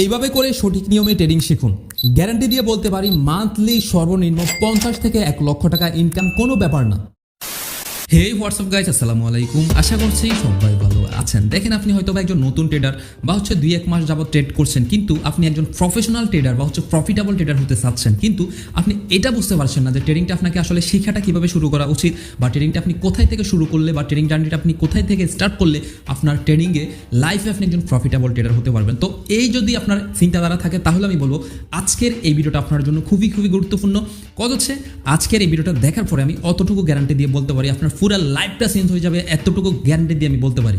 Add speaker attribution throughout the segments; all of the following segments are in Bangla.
Speaker 1: এইভাবে করে সঠিক নিয়মে ট্রেডিং শিখুন। গ্যারান্টি দিয়ে বলতে পারি মান্থলি সর্বনিম্ন পঞ্চাশ থেকে এক লক্ষ টাকা ইনকাম কোনো ব্যাপার না। হে হোয়াটসঅ্যাপ গাইজ আসসালামু আলাইকুম আশা করছি সবাই ভালো আছেন। দেখেন, আপনি হয়তো একজন নতুন ট্রেডার বা হচ্ছে দুই এক মাস যাবত ট্রেড করছেন, কিন্তু আপনি একজন প্রফেশনাল ট্রেডার বা হচ্ছে প্রফিটেবল ট্রেডার হতে চাচ্ছেন। কিন্তু আপনি এটা বুঝতে পারছেন না যে ট্রেডিংটা আপনাকে আসলে শেখাটা কীভাবে শুরু করা উচিত বা ট্রেডিংটা আপনি কোথায় থেকে শুরু করলে বা ট্রেডিং জার্নিটা আপনি কোথায় থেকে স্টার্ট করলে আপনার ট্রেডিংয়ে লাইফে আপনি একজন প্রফিটেবল ট্রেডার হতে পারবেন। তো এই যদি আপনার চিন্তাধারা থাকে, তাহলে আমি বলব আজকের এই ভিডিওটা আপনার জন্য খুবই খুবই গুরুত্বপূর্ণ। কজ হচ্ছে আজকের এই ভিডিওটা দেখার পরে আমি অতটুকু গ্যারান্টি দিয়ে বলতে পারি, আপনার পুরো লাইফটা চেঞ্জ হয়ে যাবে এতটুকু গ্যারান্টি দিয়ে আমি বলতে পারি।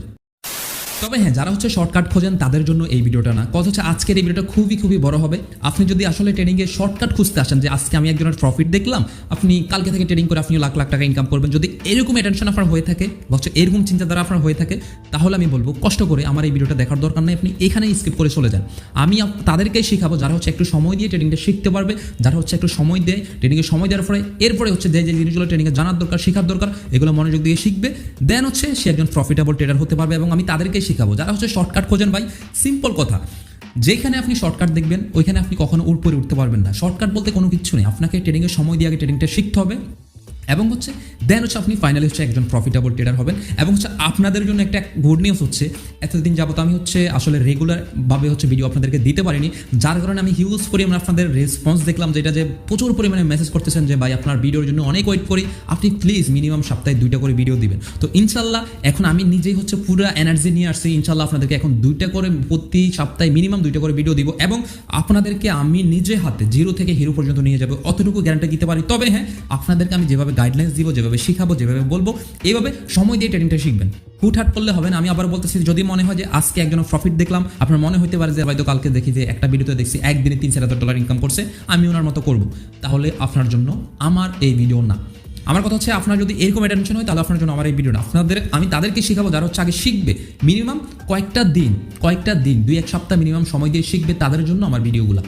Speaker 1: তবে হ্যাঁ যারা হচ্ছে শর্টকাট খোঁজেন, তাদের জন্য এই ভিডিওটা না। কথা হচ্ছে আজকের এই ভিডিওটা খুবই খুবই বড় হবে। আপনি যদি আসলে ট্রেডিংয়ে শর্টকাট খুঁজতে আসেন যে আজকে আমি একজনের প্রফিট দেখলাম, আপনি কালকে থেকে ট্রেডিং করে আপনি লাখ লাখ টাকা ইনকাম করবেন। যদি এরকম অ্যাটেনশন আপনার হয়ে থাকে, বা এরকম চিন্তাধারা আপনার হয়ে থাকে, তাহলে আমি বলব কষ্ট করে আমার এই ভিডিওটা দেখার দরকার নেই। আপনি এখানেই স্কিপ করে চলে যান। আমি তাদেরকেই শেখাবো যারা হচ্ছে একটু সময় দিয়ে ট্রেডিংটা শিখতে পারবে, যারা হচ্ছে একটু সময় দেয় ট্রেডিংয়ে সময় দেওয়ার পরে, এরপরে হচ্ছে যে যে জিনিসগুলো ট্রেনিংয়ে জানার দরকার, শেখার দরকার, এগুলো মনোযোগ দিয়ে শিখবে। দেন হচ্ছে সে একজন প্রফিটেবল ট্রেডার হতে পারবে এবং আমি তাদেরকেই শেখাবো। যারা হচ্ছে শর্টকাট খোঁজেন ভাই সিম্পল কথা। যেখানে আপনি শর্টকাট দেখবেন, ওইখানে আপনি কখনো উপরে উঠতে পারবেন না। শর্টকাট বলতে কোনো কিছু নেই। আপনাকে ট্রেডিংয়ের সময় দিয়ে আগে ট্রেডিংটা শিখতে হবে। এবং হচ্ছে দেন হচ্ছে আপনি ফাইনালি হচ্ছে একজন প্রফিটেবল ট্রেডার হবেন এবং হচ্ছে আপনাদের জন্য একটা গুড নিউজ হচ্ছে, এতদিন যাবত আমি হচ্ছে আসলে রেগুলারভাবে হচ্ছে ভিডিও আপনাদেরকে দিতে পারিনি, যার কারণে আমি হিউজ পরিমাণে আপনাদের রেসপন্স দেখলাম যেটা যে প্রচুর পরিমাণে মেসেজ করতেছেন যে ভাই আপনার ভিডিওর জন্য অনেক ওয়েট করি, আপনি প্লিজ মিনিমাম সপ্তাহে দুইটা করে ভিডিও দিবেন। তো ইনশাল্লাহ এখন আমি নিজেই হচ্ছে পুরো এনার্জি নিয়ে আসছি ইনশাল্লাহ আপনাদেরকে এখন দুইটা করে প্রতি সপ্তাহে মিনিমাম দুইটা করে ভিডিও দিব এবং আপনাদেরকে আমি নিজে হাতে জিরো থেকে হিরো পর্যন্ত নিয়ে যাব, অতটুকু গ্যারান্টি দিতে পারি। তবে হ্যাঁ আপনাদেরকে আমি যেভাবে গাইডলাইন্স দিব, যেভাবে শেখাবো, যেভাবে বলব, এইভাবে সময় দিয়ে ট্রেনিংটা শিখবেন। হুটহাট করলে হবে না, আমি আবার বলতেছি, যদি মনে হয় যে আজকে একজন প্রফিট দেখলাম, আপনার মনে হতে পারে যে হয়তো কালকে দেখি যে একটা ভিডিওতে দেখছি, একদিনে তিন, চার হাজার ডলার ইনকাম করছে, আমি ওনার মতো করব। তাহলে আপনার জন্য আমার এই ভিডিও না। আমার কথা হচ্ছে, আপনার যদি এরকম অ্যাটেনশন হয়, তাহলে আপনার জন্য আমার এই ভিডিও না। আপনাদের, আমি তাদেরকে শেখাবো, যারা হচ্ছে আগে শিখবে। মিনিমাম কয়েকটা দিন কয়েকটা দিন, দুই, এক সপ্তাহ মিনিমাম সময় দিয়ে শিখবে, তাদের জন্য আমার ভিডিওগুলো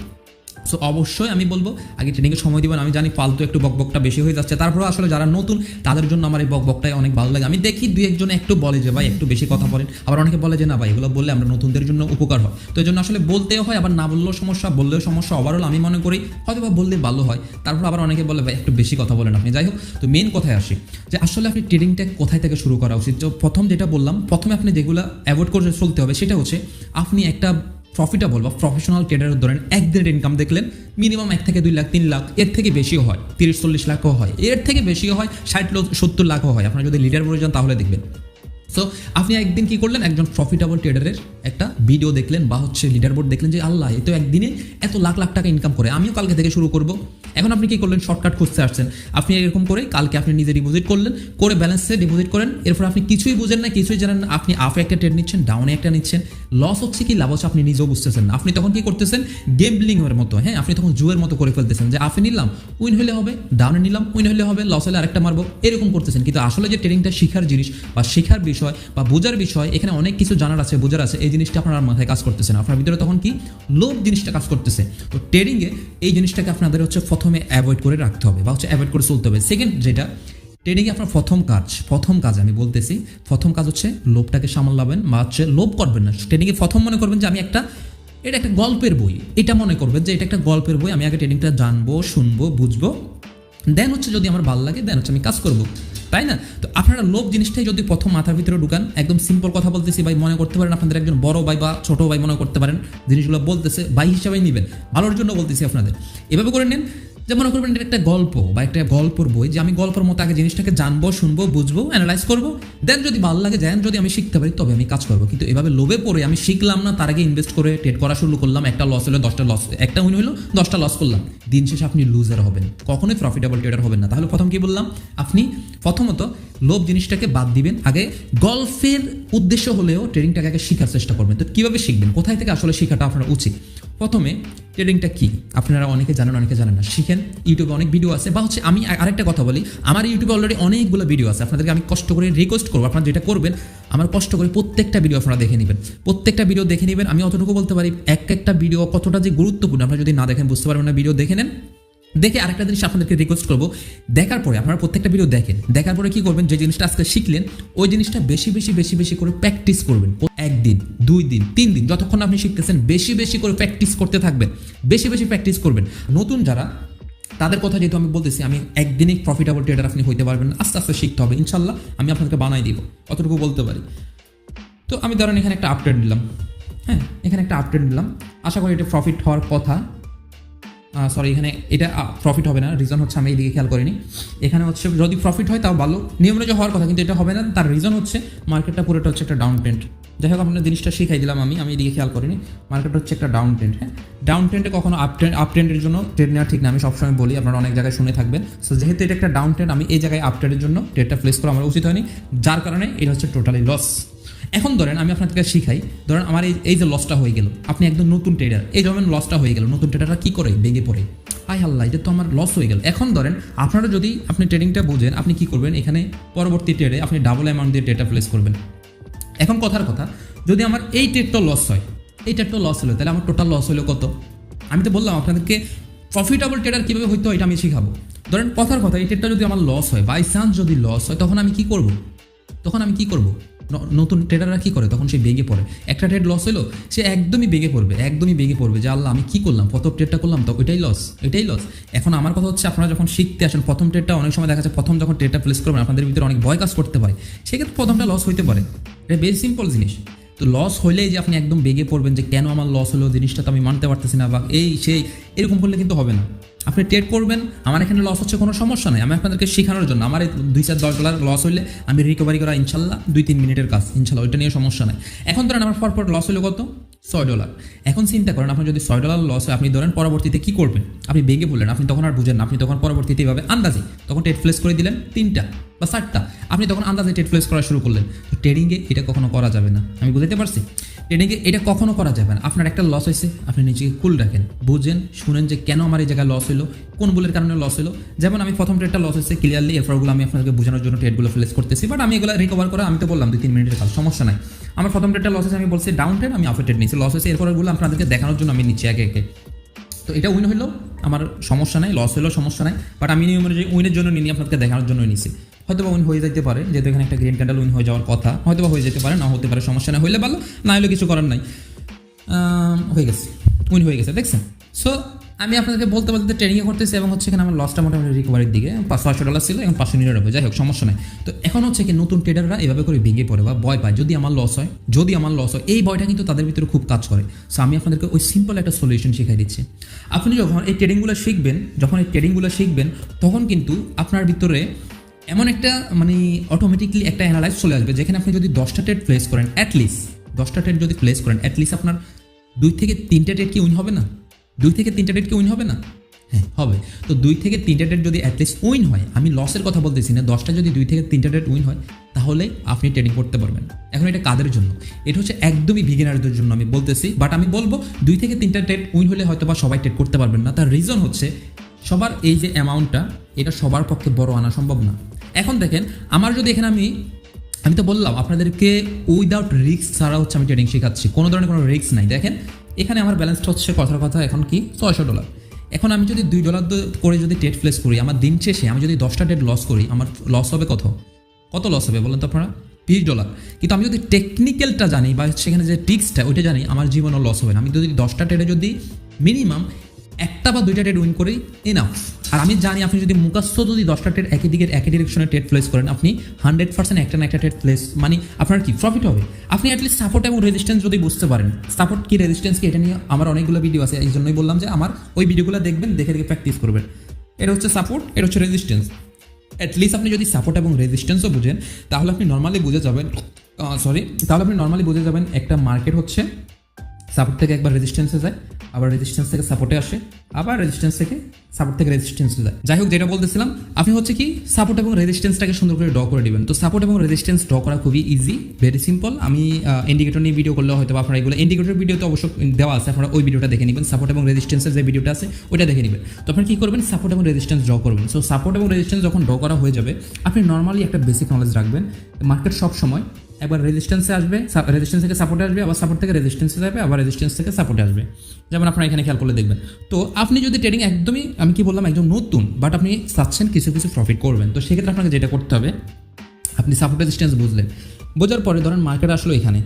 Speaker 1: সো অবশ্যই আমি বলব, আগে ট্রেনিংয়ে সময় দিবেন, আমি জানি ফালতু একটু বকবকটা বেশি হয়ে যাচ্ছে। তারপরে আসলে যারা নতুন, তাদের জন্য আমার এই বকবকটাই অনেক ভালো লাগে। আমি দেখি দুই একজন একটু বলে যে, ভাই, একটু বেশি কথা বলেন। আবার অনেকে বলে যে, না ভাই, এগুলো বললে আমরা নতুনদের জন্য উপকার হয়। তো এই জন্য আসলে বলতেও হয়, আবার না বললেও সমস্যা বললেও সমস্যা ওভারঅল আমি মনে করি হয়তো বা বললে ভালো হয়। তারপর আবার অনেকে বলে, ভাই, একটু বেশি কথা বলেন আপনি। যাই হোক, তো মেন কথায় আসি যে, আসলে আপনি ট্রেডিংটা কোথায় থেকে শুরু করা উচিত? প্রথম যেটা বললাম, প্রথমে আপনি যেগুলো অ্যাভয়েড করে চলতে হবে, সেটা হচ্ছে আপনি একটা প্রফিটেবল বা প্রফেশনাল ট্রেডার ধরেন এক দিনের ইনকাম দেখলেন মিনিমাম এক থেকে দুই লাখ, তিন লাখ, এর থেকে বেশিও হয়, তিরিশ, চল্লিশ লাখও হয়। এর থেকে বেশিও হয়, ষাট সত্তর লাখও হয়। আপনার যদি লিডার যান তাহলে দেখবেন। সো আপনি একদিন কি করলেন? একজন প্রফিটেবল ট্রেডারের একটা ভিডিও দেখলেন বা হচ্ছে লিডার বোর্ড দেখলেন যে, আল্লাহ, এ তো একদিনে এত লাখ লাখ টাকা ইনকাম করে, আমিও কালকে থেকে শুরু করব। এখন আপনি কি করলেন? শর্টকাট খুঁজতে আসছেন। আপনি এরকম করে কালকে আপনি নিজে ডিপোজিট করলেন, করে ব্যালেন্সে ডিপোজিট করেন। এরপর আপনি কিছুই বুঝেন না, কিছুই জানেন না। আপনি আপে একটা ট্রেড নিচ্ছেন ডাউনে একটা নিচ্ছেন। লস হচ্ছে কি, লাভ হচ্ছে আপনি নিজেও বুঝতেছেন না। আপনি তখন কি করতেছেন? গেমলিং এর মতো হ্যাঁ? আপনি তখন জুয়ের মতো করে ফেলতেছেন যে আপে নিলাম উইন হলে হবে ডাউনে নিলাম উইন হলে হবে লস হলে আরেকটা মারবো। এরকম করতেছেন। কিন্তু আসলে যে ট্রেডিংটা শেখার জিনিস বা শেখার বিষয় বা বোঝার বিষয়, এখানে অনেক কিছু জানার আছে, বোঝার আছে, এই জিনিসটা আপনার মাথায় কাজ করতেছে না। আপনার ভিতরে তখন কি? লোভ জিনিসটা কাজ করতেছে। তো ট্রেডিংয়ে এই জিনিসটাকে আপনাদের হচ্ছে প্রথমে অ্যাভয়েড করে রাখতে হবে বা হচ্ছে অ্যাভয়েড করে চলতে হবে। সেকেন্ড যেটা ট্রেডিংয়ে আপনার প্রথম কাজ প্রথম কাজ আমি বলতেছি, প্রথম কাজ হচ্ছে লোভটাকে সামলাবেন বা হচ্ছে লোভ করবেন না। ট্রেডিংয়ে প্রথম মনে করবেন যে আমি একটা, এটা একটা গল্পের বই। এটা মনে করবেন যে এটা একটা গল্পের বই, আমি আগে ট্রেডিংটা জানব, শুনব, বুঝব। দেন হচ্ছে যদি আমার ভালো লাগে দেন হচ্ছে আমি কাজ করব। তাই না? তো আপনারা লোভ জিনিসটাই যদি প্রথম মাথার ভিতরে ঢুকান, একদম সিম্পল কথা বলতেছি, ভাই মনে করতে পারেন আপনাদের একজন বড় ভাই বা ছোট ভাই মনে করতে পারেন, জিনিসগুলো বলতেছে, ভাই হিসাবে নেবেন। ভালোর জন্য বলতেছি আপনাদের। এভাবে করে নেন যে মনে করবেন এটা একটা গল্প বা একটা গল্পর বই যে আমি গল্পের মতো আগে জিনিসটাকে জানব, শুনব, বুঝব অ্যানালাইজ করব। দেন যদি ভালো লাগে দেন যদি আমি শিখতে পারি, তবে আমি কাজ করব। কিন্তু এভাবে লোভে পড়ে আমি শিখলাম না, তার আগে ইনভেস্ট করে ট্রেড করা শুরু করলাম, একটা লস হলো, দশটা লস একটা উইন হলো, দশটা লস করলাম। দিন শেষে আপনি লুজার হবেন, কখনোই প্রফিটেবল ট্রেডার হবেন না। তাহলে প্রথম কি বললাম? আপনি প্রথমত লোভ জিনিসটাকে বাদ দিবেন। আগে গল্ফের উদ্দেশ্য হলেও ট্রেডিংটাকে আগে শেখার চেষ্টা করবেন। তো কীভাবে শিখবেন? কোথায় থেকে আসলে শেখাটা আপনার উচিত? প্রথমে ট্রেডিংটা কি? আপনারা অনেকে জানেন অনেকে জানেন না। শিখেন ইউটিউবে অনেক ভিডিও আছে। বা হচ্ছে আমি আরেকটা কথা বলি, আমার ইউটিউবে অলরেডি অনেকগুলো ভিডিও আছে। আপনাদেরকে আমি কষ্ট করে রিকোয়েস্ট করব। আপনারা যেটা করবেন, আমার কষ্ট করে প্রত্যেকটা ভিডিও আপনারা দেখে নেবেন। প্রত্যেকটা ভিডিও দেখে নেবেন, আমি অতটুকু বলতে পারি, এক একটা ভিডিও কতটা যে গুরুত্বপূর্ণ, আপনারা যদি না দেখেন, বুঝতে পারবেন না ভিডিও দেখে নেন। দেখে আরেকটা জিনিস আপনাদেরকে রিকোয়েস্ট করব। দেখার পরে আপনারা প্রত্যেকটা ভিডিও দেখেন। দেখার পরে কি করবেন? যে জিনিসটা আজকে শিখলেন, ওই জিনিসটা বেশি বেশি বেশি বেশি করে প্র্যাকটিস করবেন। একদিন, দুই দিন, তিন দিন, যতক্ষণ আপনি শিখতেছেন, বেশি বেশি করে প্র্যাকটিস করতে থাকবেন। বেশি বেশি প্র্যাকটিস করবেন। নতুন যারা, তাদের কথা যেহেতু আমি বলতেছি, আমি একদিনই প্রফিটেবল ট্রেডার আপনি হইতে পারবেন আস্তে আস্তে শিখতে হবে। ইনশাল্লাহ আমি আপনাদেরকে বানাই দিব। অতটুকু বলতে পারি। তো আমি ধরেন এখানে একটা আপডেট নিলাম। হ্যাঁ এখানে একটা আপডেট নিলাম। আশা করি এটা প্রফিট হওয়ার কথা। সরি এখানে এটা প্রফিট হবে না। রিজন হচ্ছে আমি এইদিকে খেয়াল করিনি। এখানে হচ্ছে, যদি প্রফিট হয় তাও ভালো নিয়ম অনুযায়ী হওয়ার কথা, কিন্তু এটা হবে না। তার রিজন হচ্ছে মার্কেটটা পুরোটা হচ্ছে একটা ডাউন ট্রেন্ড যাই হোক আপনার জিনিসটা শিখাই দিলাম আমি। আমি এদিকে খেয়াল করিনি। মার্কেট হচ্ছে একটা ডাউন ট্রেন্ড হ্যাঁ? ডাউন ট্রেন্ডে কখনো আপ ট্রেন্ড আপ ট্রেন্ডের জন্য ট্রেড নেওয়া ঠিক না। আমি সবসময় বলি, আপনারা অনেক জায়গায় শুনে থাকবেন। সো যেহেতু এটা একটা ডাউন ট্রেন্ড আমি এই জায়গায় আপ ট্রেন্ডের জন্য ট্রেডটা প্লেস করা আমার উচিত হয়নি। যার কারণে এটা হচ্ছে টোটালি লস এখন ধরেন আমি আপনাদেরকে শিখাই, ধরেন আমার এই যে লসটা হয়ে গেল, আপনি একদম নতুন ট্রেডার এই যেমন লসটা হয়ে গেল, নতুন ট্রেডাররা কি করে ভেঙে পড়ে? আই হাল্লা এটা তো আমার লস হয়ে গেল। এখন ধরেন আপনারা যদি, আপনি ট্রেডিংটা বোঝেন, আপনি কি করবেন? এখানে পরবর্তী ট্রেডে আপনি ডাবল অ্যামাউন্ট দিয়ে ট্রেডটা প্লেস করবেন। এখন কথার কথা, যদি আমার এই ট্রেডটা লস হয়, এই ট্রেডটা লস হলো, তাহলে আমার টোটাল লস হলো কত? আমি তো বললাম আপনাদেরকে প্রফিটেবল ট্রেডার কীভাবে হইতে হয় এটা আমি শিখাবো। ধরেন কথার কথা, এই ট্রেডটা যদি আমার লস হয় বাই চান্স যদি লস হয়, তখন আমি কি করব? তখন আমি কি করব? নতুন ট্রেডাররা কী করে? তখন সে বেগে পড়ে। একটা ট্রেড লস হলো, সে একদমই বেগে পড়বে, একদমই বেগে পড়বে যে, আল্লাহ, আমি কী করলাম? প্রথম ট্রেডটা করলাম তো ওইটাই লস এটাই লস এখন আমার কথা হচ্ছে, আপনারা যখন শিখতে আসেন, প্রথম ট্রেডটা অনেক সময় দেখা যাচ্ছে প্রথম যখন ট্রেডটা প্লেস করবেন, আপনাদের ভিতরে অনেক ভয় কাজ করতে পারে। সেক্ষেত্রে প্রথমটা লস হইতে পারে। এটা বেশ সিম্পল জিনিস। তো লস হলেই যে আপনি একদম বেগে পড়বেন যে কেন আমার লস হলো, জিনিসটা তো আমি মানতে পারতেছি না বা এই সেই, এরকম করলে কিন্তু হবে না। আপনি ট্রেড করবেন, আমার এখানে লস হচ্ছে কোনো সমস্যা নেই, আমি আপনাদেরকে শেখানোর জন্য। আমার দুই চার দশ ডলার লস হলে আমি রিকভারি করা ইনশাল্লাহ দুই তিন মিনিটের কাজ, ইনশাল্লাহ, ওইটা নিয়ে সমস্যা নেই। এখন ধরেন আমার পরপর লস হলো কত? ছয় ডলার এখন চিন্তা করেন, আপনি যদি ছয় ডলার লস হয়, আপনি ধরেন পরবর্তীতে কি করবেন? আপনি বেগে বললেন আপনি তখন আর বুঝেন না, আপনি তখন পরবর্তীতে এইভাবে আন্দাজে তখন টেট ফ্লেস করে দিলেন তিনটা বা চারটা। আপনি তখন আন্দাজে টেট ফ্লেস করা শুরু করলেন। তো ট্রেডিংয়ে এটা কখনো করা যাবে না। আমি বুঝতে পারছি? ট্রেডিংয়ে এটা কখনো করা যাবে না। আপনার একটা লস হয়েছে, আপনি নিজেকে কুল রাখেন। বুঝেন, শুনেন যে কেন আমার এই জায়গায় লস হলো, কোন বুলের কারণে লস হলো। যেমন আমি প্রথম ট্রেডটা লস হয়েছে ক্লিয়ারলি এরপরগুলো আমি আপনাকে বোঝানোর জন্য ট্রেডগুলো ফ্লেস করতেছি বাট আমি এগুলো রিকভার করে, আমি তো বললাম দুই, তিন মিনিটের কাজ, সমস্যা নাই। আমার প্রথম ট্রেডটা লস হয়েছে, আমি বলছি ডাউন ট্রেড আমি আফের ট্রেড নিয়েছি। লস হয়েছে এরপরগুলো আপনাদেরকে দেখানোর জন্য আমি নিচ্ছি একে একে। তো এটা উইন হলো, আমার সমস্যা নাই লস হলেও সমস্যা নাই বাট আমি নিয়ম অনুযায়ী উইনের জন্য নিয়ে আপনাদেরকে দেখানোর জন্য নিছি হয়তো বা উইন হয়ে যেতে পারে, যেহেতু এখানে একটা গ্রিন ক্যান্ডেল উইন হয়ে যাওয়ার কথা হয়তো বা হয়ে যেতে পারে, না হতে পারে সমস্যা না, হইলে ভালো, না হলে কিছু করার নাই। হয়ে গেছে উইন হয়ে গেছে, দেখছেন? সো আমি আপনাদেরকে বলতে বলতে ট্রেনিংয়ে করতেছি এবং হচ্ছে এখানে আমার লসটা মোটামুটি রিকভারির দিকে, পাঁচ ছয়শো ডলার ছিল, এখন পাঁচশো নিরানব্বই, যাই হোক, সমস্যা নাই। তো এখন হচ্ছে কি নতুন ট্রেডাররা এভাবে করে ভেঙে পড়ে বা ভয় পায়, যদি আমার লস হয়, যদি আমার লস হয়, এই ভয়টা কিন্তু তাদের ভিতরে খুব কাজ করে। সো আমি আপনাদেরকে ওই সিম্পল একটা সলিউশন শিখাই দিচ্ছি। আপনি যখন এই ট্রেডিংগুলো শিখবেন, যখন এই ট্রেডিংগুলো শিখবেন, তখন কিন্তু আপনার ভিতরে এমন একটা মানে অটোমেটিকলি একটা অ্যানালাইজ চলে আসবে, যেখানে আপনি যদি দশটা ট্রেড প্লেস করেন অ্যাটলিস্ট দশটা ট্রেড যদি প্লেস করেন অ্যাটলিস্ট আপনার দুই থেকে তিনটা ট্রেড কি উইন হবে না? দুই থেকে তিনটা ট্রেড কি উইন হবে না? হ্যাঁ হবে। তো দুই থেকে তিনটা ট্রেড যদি অ্যাটলিস্ট উইন হয়, আমি লসের কথা বলতেছি না, দশটা যদি দুই থেকে তিনটা ট্রেড উইন হয়, তাহলে আপনি ট্রেডিং করতে পারবেন। এখন এটা কাদের জন্য? এটা হচ্ছে একদমই বিগিনারদের জন্য, আমি বলতেছি। বাট আমি বলব, দুই থেকে তিনটা ট্রেড উইন হলে হয়তো বা সবাই ট্রেড করতে পারবেন না। তার রিজন হচ্ছে, সবার এই যে অ্যামাউন্টটা এটা সবার পক্ষে বড় আনা সম্ভব না। এখন দেখেন, আমার যদি এখানে আমি আমি তো বললাম, আপনাদেরকে উইদাউট রিক্স ছাড়া হচ্ছে আমি ট্রেডিং শেখাচ্ছি। কোনো ধরনের কোনো রিস্ক নাই। দেখেন, এখানে আমার ব্যালেন্সটা হচ্ছে কথার কথা এখন কি? ছয়শো ডলার এখন আমি যদি দুই ডলার করে যদি ট্রেড প্লেস করি, আমার দিন শেষে আমি যদি দশটা ট্রেড লস করি, আমার লস হবে কত? কত লস হবে বলেন তো আপনারা? বিশ ডলার কিন্তু আমি যদি টেকনিক্যালটা জানি বা সেখানে যে টিক্সটা ওইটা জানি, আমার জীবনও লস হবে না। আমি যদি দশটা ট্রেডে যদি মিনিমাম একটা বা দুইটা ট্রেড উইন করেই এনাফ আর আমি জানি আপনি যদি মুখাস্ত যদি দশটা ট্রেড একই দিকের, একই ডিরেকশনে ট্রেড প্লেস করেন, আপনি হান্ড্রেড পার্সেন্ট একটা না একটা ট্রেড প্লেস মানে আপনার কি প্রফিট হবে? আপনি অ্যাটলিস্ট সাপোর্ট এবং রেজিস্ট্যান্স যদি বুঝতে পারেন। সাপোর্ট কি রেজিস্ট্যান্স কি, এটা নিয়ে আমার অনেকগুলো ভিডিও আছে। এই জন্যই বললাম যে আমার ওই ভিডিওগুলো দেখবেন, দেখে দেখে প্র্যাকটিস করবেন। এটা হচ্ছে সাপোর্ট এটা হচ্ছে রেজিস্ট্যান্স অ্যাটলিস্ট আপনি যদি সাপোর্ট এবং রেজিস্ট্যান্সও বুঝেন, তাহলে আপনি নর্মালি বুঝে যাবেন সরি তাহলে আপনি নর্মালি বুঝে যাবেন একটা মার্কেট হচ্ছে সাপোর্ট থেকে একবার রেজিস্ট্যান্সে যায়। আবার রেজিস্ট্যান্স থেকে সাপোর্টে আসে, আবার রেজিস্ট্যান্স থেকে সাপোর্ট থেকে রেজিস্ট্যান্সে যায়। যাই হোক, যেটা বলতেছিলাম, আপনি হচ্ছে কি সাপোর্ট এবং রেজিস্ট্যান্সটাকে সুন্দর করে ড্র করে দিবেন। তো সাপোর্ট এবং রেজিস্ট্যান্স ড্র করা খুবই ইজি ভেরি সিম্পল আমি ইন্ডিকেটর নিয়ে ভিডিও করলে হয়তো আপনারা এগুলো ইন্ডিকেটর ভিডিও তো অবশ্যই দেওয়া আছে, আপনারা ওই ভিডিওটা দেখে নেবেন। সাপোর্ট এবং রেজিস্ট্যান্সের যে ভিডিওটা আছে, ওইটা দেখে নেবেন। তো আপনি কী করবেন? সাপোর্ট এবং রেজিস্ট্যান্স ড্র করবেন। সো সাপোর্ট এবং রেজিস্ট্যান্স যখন ড্র করা হয়ে যাবে, আপনি নর্মালি একটা বেসিক নলেজ রাখবেন। মার্কেট সব সময় একবার রেজিস্ট্যান্সে আসবে রেজিস্ট্যান্স থেকে সাপোর্টে আসবে, আবার সাপোর্ট থেকে রেজিস্ট্যান্সে যাবে, আবার রেজিস্ট্যান্স থেকে সাপোর্টে আসবে। যেমন আপনারা এখানে খেয়াল করলে দেখবেন। তো আপনি যদি ট্রেডিং একদমই, আমি কি বললাম, একদম নতুন বাট আপনি চাচ্ছেন কিছু কিছু প্রফিট করবেন, তো সেক্ষেত্রে আপনাকে যেটা করতে হবে, আপনি সাপোর্ট রেজিস্ট্যান্স বুঝলেন। বোঝার পরে ধরেন মার্কেট আসলো এখানে।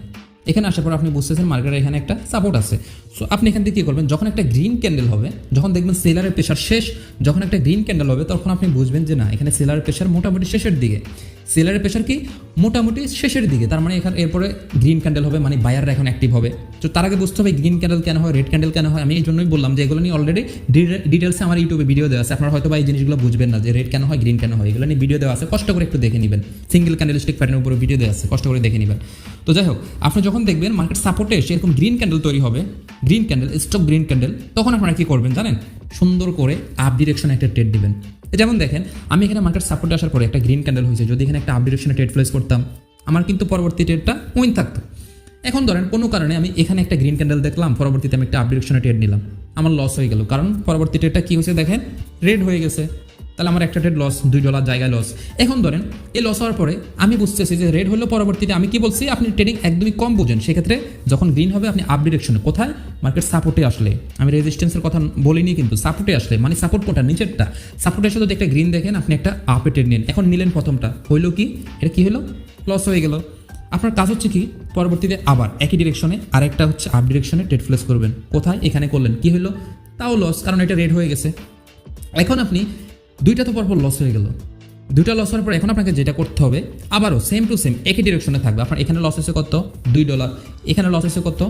Speaker 1: এখানে আসার পর আপনি বুঝতেছেন মার্কেটের এখানে একটা সাপোর্ট আছে। সো আপনি এখান থেকে কী করবেন? যখন একটা গ্রিন ক্যান্ডেল হবে, যখন দেখবেন সেলারের প্রেশার শেষ, যখন একটা গ্রিন ক্যান্ডেল হবে, তখন আপনি বুঝবেন যে না, এখানে সেলারের প্রেশার মোটামুটি শেষের দিকে। সেলারের প্রেশার কি? মোটামুটি শেষের দিকে। তার মানে এখানে এরপরে গ্রিন ক্যান্ডেল হবে মানে বায়াররা এখন অ্যাক্টিভ হবে। তো তার আগে বুঝতে হবে গ্রিন ক্যান্ডেল কেন হয় রেড ক্যান্ডেল কেন হয়। আমি এই জন্যই বললাম যে এগুলো নিয়ে অলরেডি ডিটেলসে আমার ইউটিউবে ভিডিও দেওয়া আছে। আপনারা হয়তো বা এই জিনিসগুলো বুঝবেন না যে রেড কেন হয় গ্রিন কেন হয়। এগুলো নিয়ে ভিডিও দেওয়া আছে, কষ্ট করে একটু দেখে নেবেন। সিঙ্গেল ক্যান্ডেল স্টিক প্যাটার্নের উপরে ভিডিও দেওয়া আছে, কষ্ট করে দেখে নেবেন। তো যাই হোক, আপনি যখন দেখবেন মার্কেট সাপোর্টে এসে এরকম গ্রিন ক্যান্ডেল তৈরি হবে green candle stock green candle তখন আপনারা কি করবেন জানেন? সুন্দর করে আপ ডিরেকশনে একটা ট্রেড দিবেন। যেমন দেখেন, আমি এখানে মার্কেট সাপোর্টে আসার পরে একটা গ্রিন ক্যান্ডেল হয়েছে, যদি এখানে একটা আপ ডিরেকশনে ট্রেড প্লেস করতাম, আমার কিন্তু পরবর্তী ট্রেডটা উইন থাকতো। এখন ধরেন, কোনো কারণে আমি এখানে একটা গ্রিন ক্যান্ডেল দেখলাম, পরবর্তীতে আমি একটা আপ ডিরেকশনে ট্রেড নিলাম, আমার লস হয়ে গেল। কারণ পরবর্তী ট্রেডটা কী হয়েছে দেখেন? রেড হয়ে গেছে। তাহলে আমার একটা ট্রেড লস দুই ডলার জায়গায় লস এখন ধরেন, এই লস হওয়ার পরে আমি বুঝতেছি যে রেড হলো পরবর্তীতে আমি কি বলছি, আপনি ট্রেডিং একদমই কম বোঝেন। সেক্ষেত্রে যখন গ্রিন হবে, আপনি আপ ডিরেকশনে কোথায়? মার্কেট সাপোর্টে আসলে। আমি রেজিস্ট্যান্সের কথা বলিনি কিন্তু সাপোর্টে আসলে। মানে সাপোর্ট কোনটা? নিচেরটা। সাপোর্টের সাথে একটা গ্রিন দেখেন, আপনি একটা আপে ট্রেড নিন। এখন নিলেন প্রথমটা। হইল কি? এটা কি হলো লস হয়ে গেল। আপনার কাজ হচ্ছে কি? পরবর্তীতে আবার একই ডিরেকশনে আরেকটা হচ্ছে আপ ডিরেকশনে ট্রেড ফ্লেস করবেন। কোথায়? এখানে করলেন। কি হলো তাও লস কারণ এটা রেড হয়ে গেছে। এখন আপনি দুইটা তো পরপর লস হয়ে গেল। দুইটা লস হওয়ার পর এখন আপনাকে যেটা করতে হবে, আবারও সেম টু সেম একই ডিরেকশনে থাকবে। আপনার এখানে লস হয়েছে কত? দুই ডলার এখানে লস হয়েছে কত?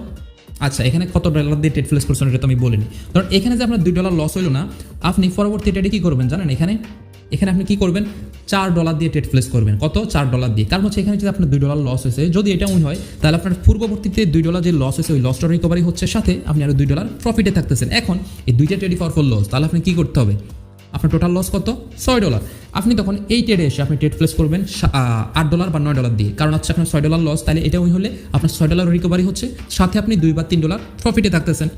Speaker 1: আচ্ছা এখানে কত ডলার দিয়ে ট্রেড ফ্লেস করছেন এটা তো আমি বলিনি। ধরুন, এখানে যে আপনার দুই ডলার লস হলো না, আপনি পরবর্তী ট্রেডে কী করবেন জানেন এখানে? এখানে আপনি কি করবেন? চার ডলার দিয়ে ট্রেড প্লেস করবেন। কত? চার ডলার দিয়ে। কারণ হচ্ছে এখানে যদি আপনার দুই ডলার লস হয়েছে, যদি এটা উইন হয়, তাহলে আপনার পূর্ববর্তীতে দুই ডলার যে লস হয়েছে, ওই লসটা রিকভারি হচ্ছে, সাথে আপনি আরও দুই ডলার প্রফিটে থাকতেছেন। এখন এই দুইটা ট্রেডই পাওয়ারফুল লস তাহলে আপনি কী করতে হবে? আপনার টোটাল লস কত? ছয় ডলার আপনি তখন এই ট্রেডে এসে আপনি ট্রেড প্লেস করবেন আট ডলার বা নয় ডলার দিয়ে। কারণ হচ্ছে আপনার ছয় ডলার লস তাহলে এটা ওই হলে আপনার ছয় ডলার রিকভারি হচ্ছে। সাথে আপনি দুই বা তিন ডলার প্রফিটে থাকতেছেন।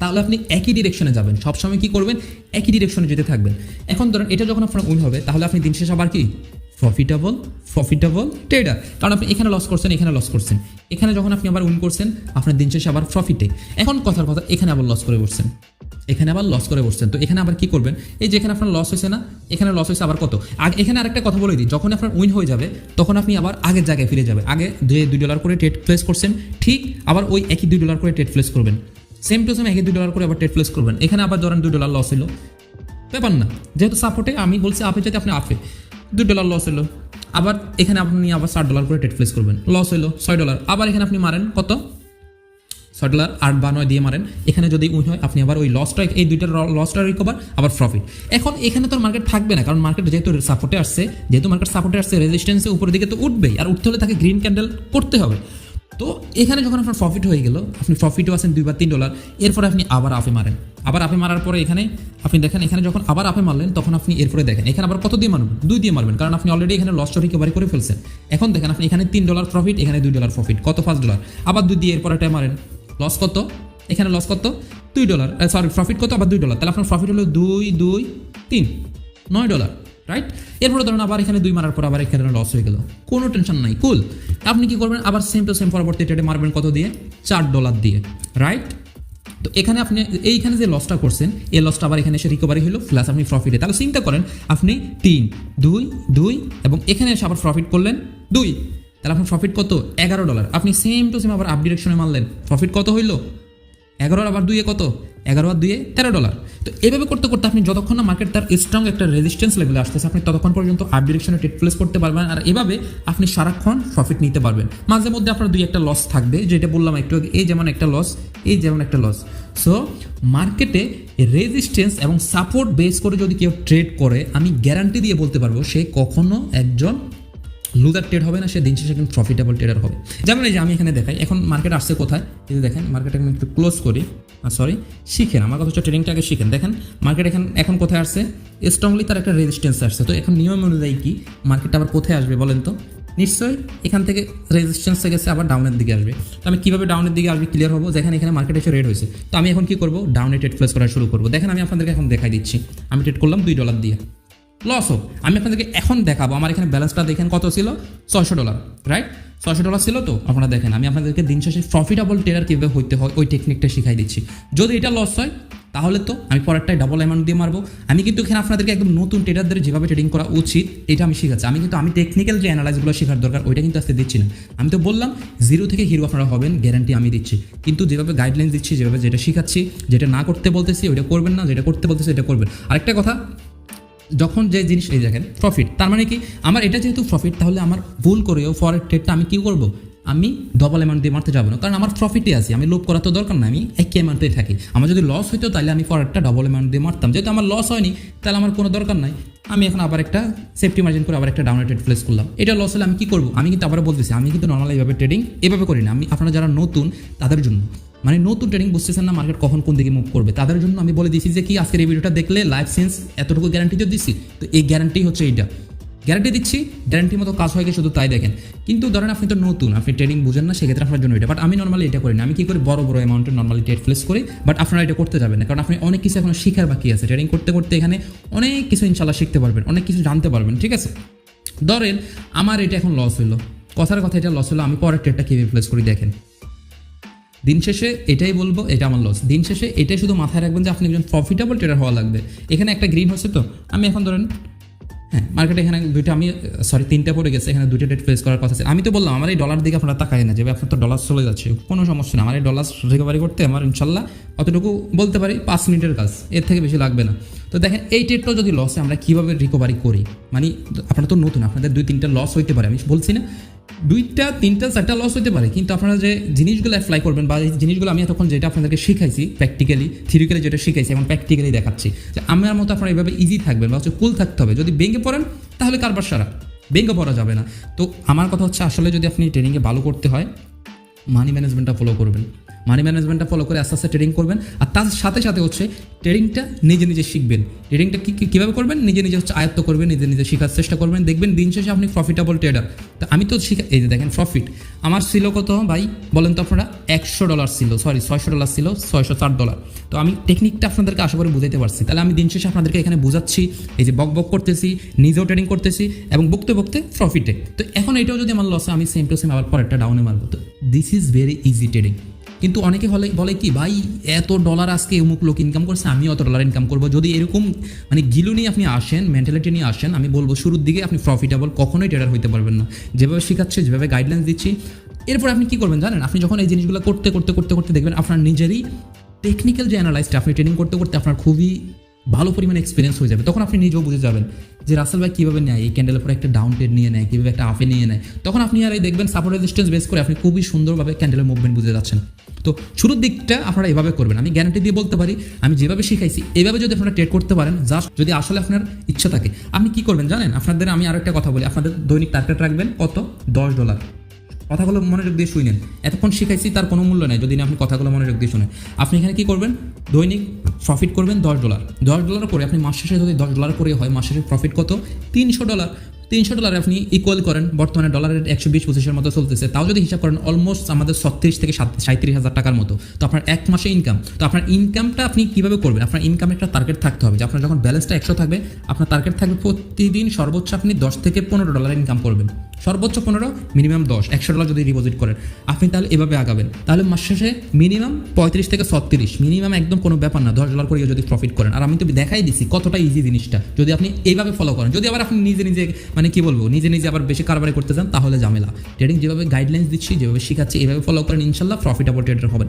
Speaker 1: তাহলে আপনি একই ডিরেকশনে যাবেন। সবসময় কি করবেন? একই ডিরেকশনে যেতে থাকবেন। এখন ধরেন এটা যখন আপনার উইন হবে, তাহলে আপনি দিন শেষ আবার কি? প্রফিটেবল প্রফিটেবল ট্রেডার কারণ আপনি এখানে লস করছেন, এখানে লস করছেন। এখানে যখন আপনি আবার উইন করছেন, আপনার দিন শেষে আবার প্রফিটে এখন কথার কথা, এখানে আবার লস করে বসছেন। এখানে আবার লস করে বসছেন। তো এখানে আবার কি করবেন? এই যে এখানে আপনার লস হয়েছে না, এখানে লস হয়েছে আবার কত? আর এখানে আরেকটা কথা বলে দিই। যখন আপনার উইন হয়ে যাবে, তখন আপনি আবার আগের জায়গায় ফিরে যাবে আগে যে দুই ডলার করে ট্রেড প্লেস করছেন, ঠিক আবার ওই একই দুই ডলার করে ট্রেড প্লেস করবেন। সেম টু সেম একই দুই ডলার করে আবার ট্রেড প্লেস করবেন। এখানে আবার ধরেন দুই ডলার লস হলো ব্যাপার না, যেহেতু সাপোর্টে আমি বলছি আপে যদি আপনি আপে, দুই ডলার লস হলো আবার এখানে আপনি আবার ষাট ডলার করে ট্রেড প্লেস করবেন। লস হলো ছয় ডলার আবার এখানে আপনি মারেন, কত? ছয় ডলার আট বা নয় দিয়ে মারেন। এখানে যদি উইন হয়, আপনি আবার ওই লসটা এই দুইটার লসটা রিকভার আবার প্রফিট এখন এখানে তো মার্কেট থাকবে না, কারণ মার্কেট যেহেতু সাপোর্টে আসছে, যেহেতু মার্কেট সাপোর্টে আসছে রেজিস্ট্যান্সে উপরের দিকে তো উঠবেই, আর উঠতে হলে তাকে গ্রিন ক্যান্ডেল করতে হবে। তো এখানে যখন আপনার প্রফিট হয়ে গেল, আপনি প্রফিটও আছেন দুই বা তিন ডলার এরপরে আপনি আবার আপে মারেন। আবার আপে মারার পরে এখানে আপনি দেখেন, এখানে যখন আবার আপে মারলেন, তখন আপনি এরপরে দেখেন, এখানে আবার কত দিয়ে মারবেন? দুই দিয়ে মারবেন, কারণ আপনি অলরেডি এখানে লসটা রিকভারি করে ফেলছেন। এখন দেখেন, আপনি এখানে তিন ডলার প্রফিট এখানে দুই ডলার প্রফিট কত পাঁচ ডলার আবার দুই দিয়ে এরপরে এটা মারেন লস কত? এখানে লস কত? দুই ডলার সরি প্রফিট কত? আবার দুই ডলার তাহলে আপনার প্রফিট হলো দুই দুই, তিন, নয় ডলার রাইট এরপরে ধরুন আবার এখানে দুই মারার পর আবার এখানে লস হয়ে গেল। কোনো টেনশন নাই কুল আপনি কি করবেন? আবার সেম টু সেম পরবর্তী ট্রেডে মারবেন কত দিয়ে? চার ডলার দিয়ে। রাইট তো এখানে আপনি, এইখানে যে লসটা করছেন, এই লসটা আবার এখানে এসে রিকভারি হলো প্লাস আপনি প্রফিটে তাহলে চিন্তা করেন, আপনি তিন, দুই দুই এবং এখানে এসে আবার প্রফিট করলেন দুই। তাহলে আপনার প্রফিট কত? এগারো ডলার আপনি সেম টু সেম আবার আপ ডিরেকশনে মারলেন। প্রফিট কত হইল? এগারো আবার দুইয়ে কত? এগারো আর দুয়ে তেরো ডলার। তো এভাবে করতে করতে আপনি যতক্ষণ না মার্কেট তার স্ট্রং একটা রেজিস্ট্যান্স লেভেলে আসতেছে, আপনি ততক্ষণ পর্যন্ত আপ ডিরেকশনে ট্রেড প্লেস করতে পারবেন আর এভাবে আপনি সারাক্ষণ প্রফিট নিতে পারবেন। মাঝে মধ্যে আপনার দুই একটা লস থাকবে, যেটা বললাম একটু আগে, এই যেমন একটা লস এই যেমন একটা লস সো মার্কেটে রেজিস্ট্যান্স এবং সাপোর্ট বেস করে যদি কেউ ট্রেড করে, আমি গ্যারান্টি দিয়ে বলতে পারব, সে কখনো একজন লুজার ট্রেড হবে না, সে দিন শেষে কিন্তু প্রফিটেবল ট্রেডার হবে। যেমন এই যে আমি এখানে দেখাই, এখন মার্কেট আসছে কোথায়? যদি দেখেন মার্কেট আমি একটু ক্লোজ করি। সরি শিখেন। আমার কথা হচ্ছে আগে শিখেন। দেখেন মার্কেট এখন এখন কোথায় আসছে? স্ট্রংলি তার একটা রেজিস্ট্যান্স আসছে। তো এখন নিয়ম অনুযায়ী কি? মার্কেটটা আবার কোথায় আসবে বলেন তো? নিশ্চয়ই এখান থেকে রেজিস্ট্যান্স গেছে, আবার ডাউনের দিকে আসবে। তো আমি কীভাবে ডাউনের দিকে আসবে ক্লিয়ার হব? যেখানে এখানে মার্কেট এসে রেড হয়েছে। তো আমি এখন কি করব? ডাউনে ট্রেড প্লেস করা শুরু করব। দেখেন, আমি আপনাদেরকে এখন দেখাই দিচ্ছি। আমি ট্রেড করলাম দুই ডলার দিয়ে। লস হোক। আমি আপনাদেরকে এখন দেখাবো। আমার এখানে ব্যালেন্সটা দেখেন কত ছিল? ছয়শো ডলার রাইট ছশো ডলার ছিল তো? আপনারা দেখেন। আমি আপনাদেরকে দিন শেষে প্রফিটেবল ট্রেডার কীভাবে হইতে হয়, ওই টেকনিকটা শিখাই দিচ্ছি। যদি এটা লস হয়, তাহলে তো আমি পরেরটাই ডাবল অ্যামাউন্ট দিয়ে মারবো। আমি কিন্তু এখানে আপনাদেরকে একদম নতুন ট্রেডারদের যেভাবে ট্রেডিং করা উচিত, এটা আমি শিখাচ্ছি। আমি কিন্তু, আমি টেকনিক্যাল যে অ্যানালাইজগুলো শেখার দরকার, ওইটা কিন্তু আজকে দিচ্ছি না। আমি তো বললাম জিরো থেকে হিরো আপনারা হবেন গ্যারান্টি আমি দিচ্ছি। কিন্তু যেভাবে গাইডলাইন দিচ্ছি, যেভাবে যেটা শিখাচ্ছি, যেটা না করতে বলতেছি, ওইটা করবেন না, যেটা করতে বলতেছি এটা করবেন। আরেকটা কথা যখন যে জিনিস এই দেখেন প্রফিট তার মানে কি? আমার এটা যেহেতু প্রফিট তাহলে আমার ভুল করেও ফরের ট্রেডটা আমি কী করব? আমি ডবল অ্যামাউন্ট দিয়ে মারতে যাব না। কারণ আমার প্রফিটে আছি, আমি লোভ করা তো দরকার না আমি একই অ্যামাউন্টে থাকি। আমার যদি লস হইতো, তাহলে আমি ফরেরটা ডবল অ্যামাউন্ট দিয়ে মারতাম। যেহেতু আমার লস হয়নি, তাহলে আমার কোনো দরকার নাই। আমি এখন আবার একটা সেফটি মার্জিন করে আবার একটা ট্রেড প্লেস করলাম। এটা লস হলে আমি কি করব? আমি কিন্তু আবার বলতেছি, আমি কিন্তু নর্মাল এইভাবে ট্রেডিং এভাবে করি না। আমি আপনারা যারা নতুন, তাদের জন্য। মানে নতুন ট্রেডিং বুঝতেছেন না মার্কেট কখন কোন দিকে মুভ করবে। তাদের জন্য আমি বলে দিয়েছি যে কি আজকের এই ভিডিওটা দেখলে লাইফ সেন্স এতটুকু গ্যারান্টি তো দিচ্ছি। তো এই গ্যারান্টি হচ্ছে এইটা। গ্যারান্টি দিচ্ছি গ্যারান্টির মতো কাজ হয় কি শুধু তাই দেখেন। কিন্তু ধরেন আপনি তো নতুন, আপনি ট্রেডিং বুঝেন না, সেক্ষেত্রে আপনার জন্য এটা। বাট আমি নর্মালি এটা করি না। আমি কি করি? বড় বড় অ্যামাউন্টের নর্মালি ট্রেড প্লেস করি। বাট আপনারা এটা করতে যাবেন না। কারণ আপনি অনেক কিছু এখন শিখার বাকি আছে। ট্রেডিং করতে করতে এখানে অনেক কিছু ইনশাল্লাহ শিখতে পারবেন। অনেক কিছু জানতে পারবেন। ঠিক আছে? ধরেন, আমার এটা এখন লস হলো। কথার কথা এটা লস হলো। আমি পরের ট্রেডটা কীভাবে প্লেস করি দেখেন। দিন শেষে এটাই বলব, এটা আমার লস দিন শেষে এটাই শুধু মাথায় রাখবেন যে আপনি একজন প্রফিটেবল ট্রেডার হওয়া লাগবে। এখানে একটা গ্রিন হচ্ছে তো, আমি এখন ধরেন হ্যাঁ মার্কেটে এখানে দুইটা আমি সরি তিনটা পড়ে গেছে, এখানে দুইটা ডেট ফেস করার কথা আছে। আমি তো বললাম, আমার এই ডলার দিকে আপনারা তাকাই না, যে আপনার তো ডলার চলে যাচ্ছে, কোনো সমস্যা না। আমার এই ডলার রিকভারি করতে আমার ইনশাল্লাহ অতটুকু বলতে পারি পাঁচ মিনিটের কাজ, এর থেকে বেশি লাগবে না। তো দেখেন, এই ট্রেডটাও যদি লসে আমরা কীভাবে রিকভারি করি? মানে আপনারা তো নতুন, আপনাদের দুই তিনটা লস হইতে পারে, আমি বলছি না। দুইটা, তিনটা, চারটা লস হতে পারে, কিন্তু আপনারা যে জিনিসগুলো অ্যাপ্লাই করবেন বা এই জিনিসগুলো আমি এতক্ষণ যেটা আপনাদেরকে শিখাইছি প্র্যাকটিক্যালি থিওরিক্যালি যেটা শিখাইছি, এখন প্র্যাকটিক্যালি দেখাচ্ছি, যে আমার মতো আপনারা এভাবে ইজি থাকবেন বা হচ্ছে কুল থাকতে হবে। যদি বেঙ্গে পড়েন, তাহলে কারবার সারা বেঙ্গে পড়া যাবে না। তো আমার কথা হচ্ছে, আসলে যদি আপনি ট্রেনিংয়ে ভালো করতে হয় মানি ম্যানেজমেন্টটা ফলো করবেন। মানি ম্যানেজমেন্টটা ফলো করে আস্তে আস্তে ট্রেডিং করবেন। আর তার সাথে সাথে হচ্ছে ট্রেডিংটা নিজে নিজে শিখবেন। ট্রেডিংটা কী কীভাবে করবেন? নিজে নিজে হচ্ছে আয়ত্ত করবেন, নিজে নিজে শেখার চেষ্টা করবেন। দেখবেন দিন শেষে আপনি প্রফিটেবল ট্রেডার তো আমি তো শিখা এই যে দেখেন প্রফিট আমার ছিল কত ভাই? বলেন তো আপনারা, একশো ডলার ছিল সরি ছয়শো ডলার ছিল, ছয়শো চার ডলার তো আমি টেকনিকটা আপনাদেরকে আশা করে বুঝাইতে পারছি। তাহলে আমি দিন শেষে আপনাদেরকে এখানে বোঝাচ্ছি, এই যে বক বক করতেছি, নিজেও ট্রেডিং করতেছি এবং বকতে বকতে প্রফিটে তো এখন এটাও যদি আমার লসে আমি সেম টু সেম আবার পরেরটা ডাউনে মারবো। তো this is very easy trading কিন্তু অনেকে হলে বলে কি, ভাই, এত ডলার আজকে অমুক লোক ইনকাম করছে আমি অত ডলার ইনকাম করব। যদি এরকম মানে গিলু নিয়ে আপনি আসেন মেন্টালিটি নিয়ে আসেন, আমি বলব শুরুর দিকে আপনি প্রফিটেবল কখনোই ট্রেডার হইতে পারবেন না। যেভাবে শেখাচ্ছে, যেভাবে গাইডলাইন্স দিচ্ছি। এরপর আপনি কি করবেন জানেন? আপনি যখন এই জিনিসগুলো করতে করতে করতে করতে দেখবেন, আপনার নিজেরই টেকনিক্যাল যে অ্যানালাইসটা আপনি ট্রেনিং করতে করতে আপনার খুবই ভালো পরিমাণে এক্সপিরিয়েন্স হয়ে যাবে। তখন আপনি নিজেও বুঝে যাবেন যে রাসেল ভাই কীভাবে নেয়, এই ক্যান্ডেলের পরে একটা ডাউন ট্রেড নিয়ে নেয়, কীভাবে একটা আপে নিয়ে নেয়। তখন আপনি আর এই দেখবেন সাপোর্ট রেজিস্ট্যান্স বেস করে আপনি খুবই সুন্দরভাবে ক্যান্ডেলের মুভমেন্ট বুঝে যাচ্ছেন। তো শুরুর দিকটা আপনারা এভাবে করবেন। আমি গ্যারান্টি দিয়ে বলতে পারি, আমি যেভাবে শিখাইছি, এভাবে যদি আপনারা ট্রেড করতে পারেন জাস্ট যদি আসলে আপনার ইচ্ছা থাকে। আপনি কি করবেন জানেন? আপনাদের আমি আরও একটা কথা বলি, আপনাদের দৈনিক টার্গেট রাখবেন কত? দশ ডলার কথাগুলো মনোযোগ দিয়ে শুনেন। এতক্ষণ শিখাইছি, তার কোনো মূল্য নেই, যদি না আপনি কথাগুলো মনোযোগ দিয়ে শুনেন। আপনি এখানে কী করবেন? দৈনিক প্রফিট করবেন দশ ডলার দশ ডলার করে, আপনি মাস শেষে যদি দশ ডলার করে হয়, মাস শেষে প্রফিট কত? তিনশো ডলার তিনশো ডলার আপনি ইকুয়াল করেন, বর্তমানে ডলারের একশো বিশ পঁচিশের মতো চলতেছে। তাও যদি হিসাব করেন অলমোস্ট আমাদের ছত্রিশ থেকে সাঁত্রিশ হাজার টাকার মতো। তো আপনার এক মাসে ইনকাম তো আপনার ইনকামটা আপনি কীভাবে করবেন? আপনার ইনকামে একটা টার্গেট থাকতে হবে। যে আপনার যখন ব্যালেন্সটা একশো থাকবে, আপনার টার্গেট থাকবে প্রতিদিন সর্বোচ্চ আপনি দশ থেকে পনেরো ডলার ইনকাম করবেন। সর্বোচ্চ পনেরো মিনিমাম দশ। একশো ডলার যদি ডিপোজিট করেন। আপনি তাহলে এভাবে আগাবেন। তাহলে মাস শেষে মিনিমাম পঁয়ত্রিশ থেকে ছত্রিশ। মিনিমাম একদম কোনো ব্যাপার না। দশ ডলার করে যদি প্রফিট করেন। আর আমি তো দেখাই দিচ্ছি কতটা ইজি জিনিসটা। যদি আপনি এইভাবে ফলো করেন। যদি আবার আপনি নিজে নিজে মানে কি বলব, নিজে নিজে আবার বেশি কারবারি করতে চান, তাহলে ঝামেলা। ট্রেডিং যেভাবে গাইডলাইন্স দিচ্ছি, যেভাবে শেখাচ্ছি, এভাবে ফলো করেন, ইনশাল্লাহ প্রফিটেবল ট্রেডার হবেন।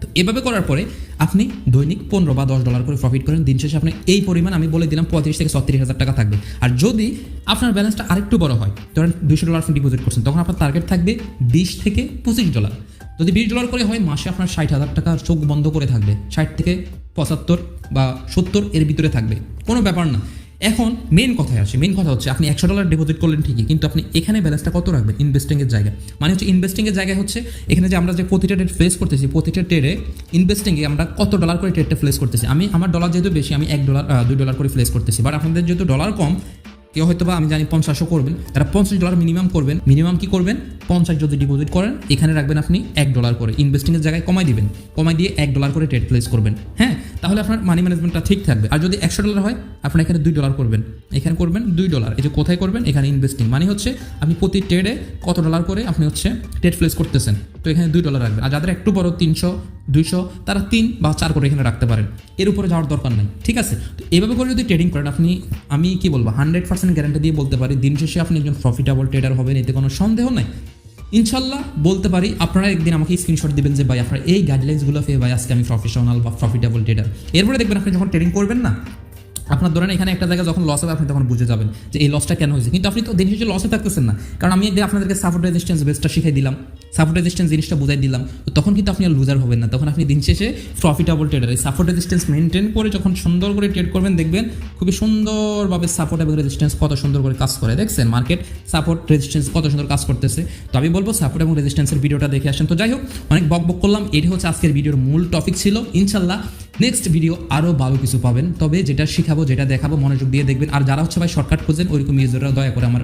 Speaker 1: তো এভাবে করার পরে আপনি দৈনিক পনেরো বা দশ ডলার করে প্রফিট করেন, দিন শেষে আপনার এই পরিমাণ আমি বলে দিলাম পঁয়ত্রিশ থেকে ছত্রিশ হাজার টাকা থাকবে। আর যদি আপনার ব্যালেন্সটা আরেকটু বড় হয়, ধরেন দুশো ডলার আপনি ডিপোজিট করছেন, তখন আপনার টার্গেট থাকবে বিশ থেকে পঁচিশ ডলার যদি বিশ ডলার করে হয়, মাসে আপনার ষাট হাজার টাকার চোখ বন্ধ করে থাকবে, ষাট থেকে পঁচাত্তর বা সত্তর এর ভিতরে থাকবে। কোনো ব্যাপার না। এখন মেন কথায় আসে মেন কথা হচ্ছে আপনি একশো ডলার ডিপোজিট করলেন ঠিকই, কিন্তু আপনি এখানে ব্যালেন্সটা কত রাখবেন? ইনভেস্টিংয়ের জায়গা মানে হচ্ছে ইনভেস্টিংয়ের জায়গায় হচ্ছে, এখানে যে আমরা যে প্রতিটা ট্রেড ফেস করতেছি, প্রতিটা ট্রেডে ইনভেস্টিংয়ে আমরা কত ডলার করে ট্রেডটা ফেস করতেছি? আমি, আমার ডলার যেহেতু বেশি, আমি এক ডলার দুই ডলার করে ফেস করতেছি। বাট আপনাদের যেহেতু ডলার কম কেউ হয়তো বা আমি জানি পঞ্চাশও করবেন, তারা পঞ্চাশ ডলার মিনিমাম করবেন। মিনিমাম কি করবেন? পঞ্চাশ যদি ডিপোজিট করেন, এখানে রাখবেন আপনি এক ডলার করে। ইনভেস্টিংয়ের জায়গায় কমাই দিবেন। কমাই দিয়ে এক ডলার করে ট্রেড প্লেস করবেন। হ্যাঁ তাহলে আপনার মানি ম্যানেজমেন্টটা ঠিক থাকবে। আর যদি একশো ডলার হয়, আপনি এখানে দুই ডলার করবেন। এখানে করবেন দুই ডলার এই যে কোথায় করবেন? এখানে ইনভেস্টিং মানে হচ্ছে, আপনি প্রতি ট্রেডে কত ডলার করে আপনি হচ্ছে ট্রেড প্লেস করতেছেন। তো এখানে দুই ডলার রাখবেন। আর যাদের একটু বড়, তিনশো দুইশো, তারা তিন বা চার করে এখানে রাখতে পারেন। এর উপরে যাওয়ার দরকার নাই, ঠিক আছে? তো এভাবে করে যদি ট্রেডিং করেন, আপনি, আমি কি বলব হান্ড্রেড পার্সেন্ট গ্যারান্টি দিয়ে বলতে পারি, দিন শেষে আপনি একজন প্রফিটেবল ট্রেডার হবেন, এতে কোনো সন্দেহ নাই। ইনশাল্লাহ বলতে পারি, আপনারা একদিন আমাকে স্ক্রিনশট দেবেন যে, ভাই, আপনার এই গাইডলাইন্সগুলো পেয়ে ভাই, আজকে আমি প্রফেশনাল বা প্রফিটেবল ট্রেডার এরপরে দেখবেন আপনি যখন ট্রেডিং করবেন না আপনার ধরেন এখানে একটা জায়গায় যখন লস হবে, আপনি তখন বুঝে যাবেন যে এই লসটা কেন হয়েছে। কিন্তু আপনি তো দিন শেষে লসে থাকতেছেন না। কারণ আমি আপনাদেরকে সাপোর্ট রেজিস্ট্যান্স বেসটা শিখিয়ে দিলাম সাপোর্ট রেজিস্ট্যান্স জিনিসটা বুঝাই দিলাম, তো তখন কিন্তু আপনি আর লুজার হবেন না। তখন আপনি দিন শেষে প্রফিটেবল ট্রেডার এই সাপোর্ট রেজিস্ট্যান্স মেনটেন করে যখন সুন্দর করে ট্রেড করবেন, দেখবেন খুবই সুন্দরভাবে সাপোর্ট এবং রেজিস্ট্যান্স কত সুন্দর করে কাজ করে। দেখছেন মার্কেট সাপোর্ট রেজিস্ট্যান্স কত সুন্দর কাজ করতেছে। তো আমি বলব সাপোর্ট এবং রেজিস্ট্যান্সের ভিডিওটা দেখে আসেন। তো যাই হোক, অনেক বক বক করলাম। এটি হচ্ছে আজকের ভিডিওর মূল টপিক ছিল। ইনশাল্লাহ নেক্সট ভিডিও আরও ভালো কিছু পাবেন। তবে যেটা শিখাবো, যেটা দেখাবো, মনোযোগ দিয়ে দেখবেন। আর যারা হচ্ছে ভাই শর্টকাট খোঁজেন, ওইরকম ইউজাররা দয়া করে আমার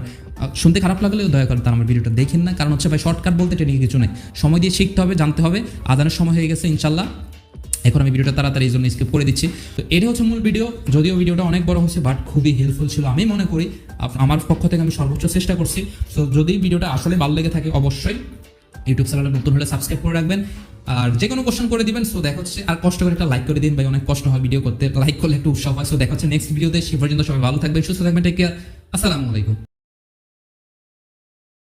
Speaker 1: শুনতে খারাপ লাগলেও দয়া করে তারা আমার ভিডিওটা দেখেন না। কারণ হচ্ছে ভাই শর্টকাট বলতে ট্রেনিং কিছু নেই। সময় দিয়ে শিখতে হবে, জানতে হবে। আদানের সময় হয়ে গেছে, ইনশাল্লাহ। এখন আমি ভিডিওটা তাড়াতাড়ি এই জন্য স্কিপ করে দিচ্ছি। তো এটা হচ্ছে মূল ভিডিও যদিও ভিডিওটা অনেক বড় হচ্ছে বাট খুবই হেল্পফুল ছিল। আমি মনে করি আমার পক্ষ থেকে আমি সর্বোচ্চ চেষ্টা করছি। তো যদি ভিডিওটা আসলে ভালো লেগে থাকে, অবশ্যই ইউটিউব চ্যানেলে নতুন হলে সাবস্ক্রাইব করে রাখবেন। আর যে কোনো কোশ্চেন করে দিবেন সো দেখা হচ্ছে। আর কষ্ট করে একটা লাইক করে দিন ভাই, অনেক কষ্ট হয় ভিডিও করতে। লাইক করলে একটু উৎসাহ হয়। সো দেখা হচ্ছে নেক্সট ভিডিওতে সে পর্যন্ত সবাই ভালো থাকবেন, সুস্থ থাকবেন টেক কেয়ার আসসালামু আলাইকুম।